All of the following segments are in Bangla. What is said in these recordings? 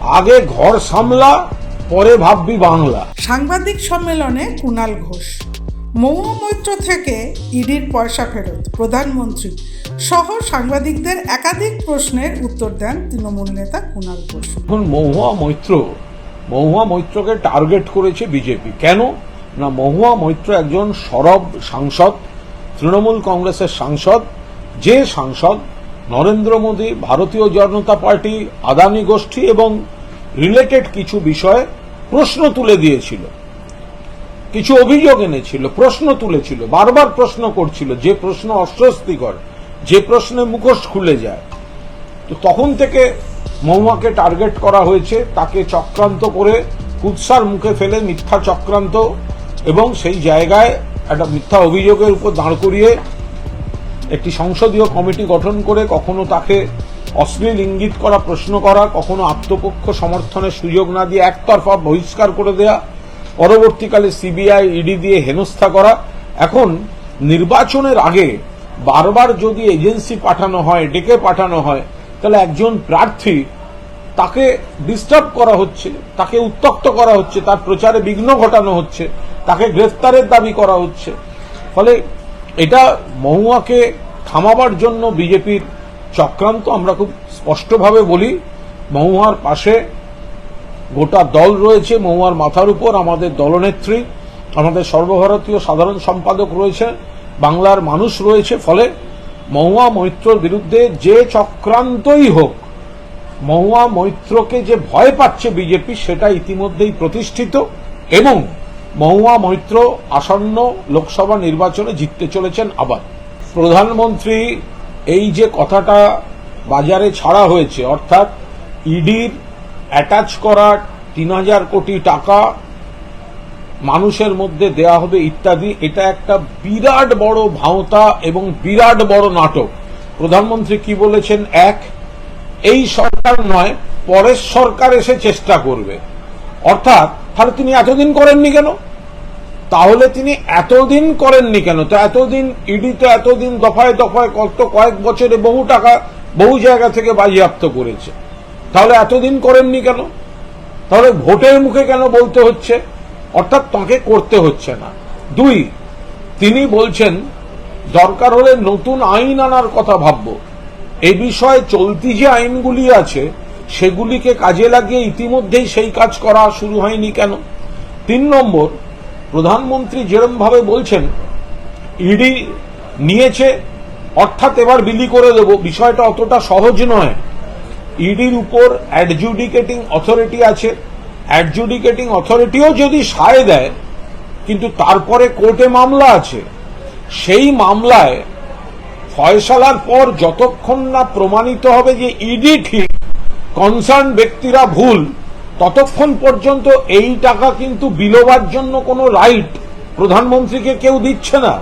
আগে ঘর সামলা পরে ভাববি বাংলা। সাংবাদিক সম্মেলনে কুণাল ঘোষ। মৌয়া মৈত্র থেকে ইডির পয়সা ফেরত প্রধানমন্ত্রী। সহ সাংবাদিকদের একাধিক প্রশ্নের উত্তর দেন তৃণমূল নেতা কুণাল ঘোষ। এখন মহুয়া মৈত্র মহুয়া মৈত্রকে টার্গেট করেছে বিজেপি। কেন? না মহুয়া মৈত্র একজন সরব সাংসদ তৃণমূল কংগ্রেসের সাংসদ। যে সাংসদ নরেন্দ্র মোদী, ভারতীয় জনতা পার্টি, আদানি গোষ্ঠী এবং রিলেটেড কিছু বিষয়ে প্রশ্ন তুলে দিয়েছিল। কিছু অভিযোগ এনেছিল, প্রশ্ন তুলেছিল, বারবার প্রশ্ন করছিল, যে প্রশ্ন অস্বস্তিকর, যে প্রশ্নে মুখোশ খুলে যায়। তো তখন থেকে মহুয়াকে টার্গেট করা হয়েছে, তাকে চক্রান্ত করে কুৎসার মুখে ফেলে মিথ্যা চক্রান্ত এবং সেই জায়গায় একটা মিথ্যা অভিযোগের উপর দাঁড় করিয়ে একটি সংসদীয় কমিটি গঠন করে কখনো তাকে অশ্লীল ইঙ্গিত করা, প্রশ্ন করা, কখনো আত্মপক্ষ সমর্থনের সুযোগ না দিয়ে একতরফা বহিষ্কার করে দেয়া, পরবর্তীকালে সিবিআই, ইডি দিয়ে হেনস্থা করা। এখন নির্বাচনের আগে বারবার যদি এজেন্সি পাঠানো হয়, ডেকে পাঠানো হয়, তাহলে একজন প্রার্থী তাকে ডিস্টার্ব করা হচ্ছে, তাকে উত্তক্ত করা হচ্ছে, তার প্রচারে বিঘ্ন ঘটানো হচ্ছে, তাকে গ্রেফতারের দাবি করা হচ্ছে। ফলে এটা মহুয়াকে থামাবার জন্য বিজেপির চক্রান্ত আমরা খুব স্পষ্টভাবে বলি। মহুয়ার পাশে গোটা দল রয়েছে, মহুয়ার মাথার উপর আমাদের দলনেত্রী, আমাদের সর্বভারতীয় সাধারণ সম্পাদক রয়েছে, বাংলার মানুষ রয়েছে, ফলে মহুয়া মৈত্রর বিরুদ্ধে যে চক্রান্তই হোক, মহুয়া মৈত্রকে যে ভয় পাচ্ছে বিজেপি, সেটা ইতিমধ্যেই প্রতিষ্ঠিত এবং মহুয়া মৈত্র আসন্ন লোকসভা নির্বাচনে জিততে চলেছেন আবার। প্রধানমন্ত্রী এই যে কথাটা বাজারে ছাড়া হয়েছে, অর্থাৎ ইডির অ্যাটাচ করা তিন হাজার কোটি টাকা মানুষের মধ্যে দেয়া হবে ইত্যাদি, এটা একটা বিরাট বড় ভাওতা এবং বিরাট বড় নাটক। প্রধানমন্ত্রী কি বলেছেন? এক, এই সরকার নয়, পরের সরকার এসে চেষ্টা করবে। অর্থাৎ তাহলে তিনি এতদিন করেননি কেন? তাহলে তিনি এতদিন করেননি কেন? তো এতদিন ইডি তো এতদিন দফায় দফায় কত কয়েক বছরে বহু টাকা, বহু জায়গা থেকে বাজেয়াপ্ত করেছে। তাহলে এতদিন করেননি কেন? তাহলে ভোটের মুখে কেন বলতে হচ্ছে? অর্থাৎ তাকে করতে হচ্ছে না। দুই, তিনি বলছেন, দরকার হলে নতুন আইন আনার কথা ভাবব। এ বিষয়ে চলতি যে আইনগুলি আছে সেগুলিকে কাজে লাগিয়ে ইতিমধ্যেই সেই কাজ করা শুরু হয়নি কেন? তিন নম্বর, প্রধানমন্ত্রী যেরম ভাবে বলছেন, ইডি নিয়েছে, অর্থাৎ এবার বিলি করে দেব। বিষয়টা অতটা সহজ নয়। ইডির উপর অ্যাডজুডিকেটিং অথরিটি আছে। অ্যাডজুডিকেটিং অথরিটিও যদি সায় দেয়, কিন্তু তারপরে কোর্টে মামলা আছে। সেই মামলায় ফয়সালার পর যতক্ষণ না প্রমাণিত হবে যে ইডি ঠিক কনসার্ন ব্যক্তিরা ভুল, ততক্ষণ পর্যন্ত এই টাকা কিন্তু বিলোবার জন্য কোনো রাইট প্রধানমন্ত্রীকে কেউ দিচ্ছে না।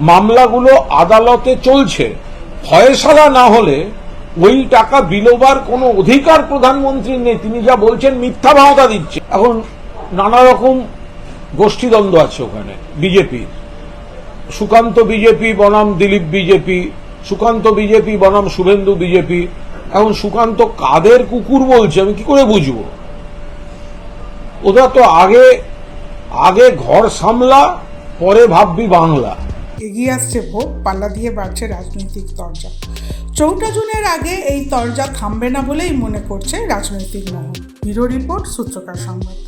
মামলাগুলো আদালতে চলছে। ফয়সালা না হলে ওই টাকা বিলোবার কোনো অধিকার প্রধানমন্ত্রীর নেই। তিনি যা বলছেন মিথ্যা ভাওতা দিচ্ছে। এখন নানা রকম গোষ্ঠীদ্বন্দ্ব আছে ওখানে, বিজেপির। সুকান্ত বিজেপি বনাম, দিলীপ বিজেপি, সুকান্ত বিজেপি বনাম, শুভেন্দু বিজেপি এখন সুকান্ত কাদের কুকুর বলছে, আমি কি করে বুঝব? ওরা তো আগে আগে ঘর সামলা, পরে ভাববি বাংলা। এগিয়ে আসছে ভোট, পাল্লা দিয়ে বাড়ছে রাজনৈতিক তরজা। চৌঠা জুনের আগে এই তরজা থামবে না বলেই মনে করছে রাজনৈতিক মহল। ব্যুরো রিপোর্ট সূত্রকার সংবাদ।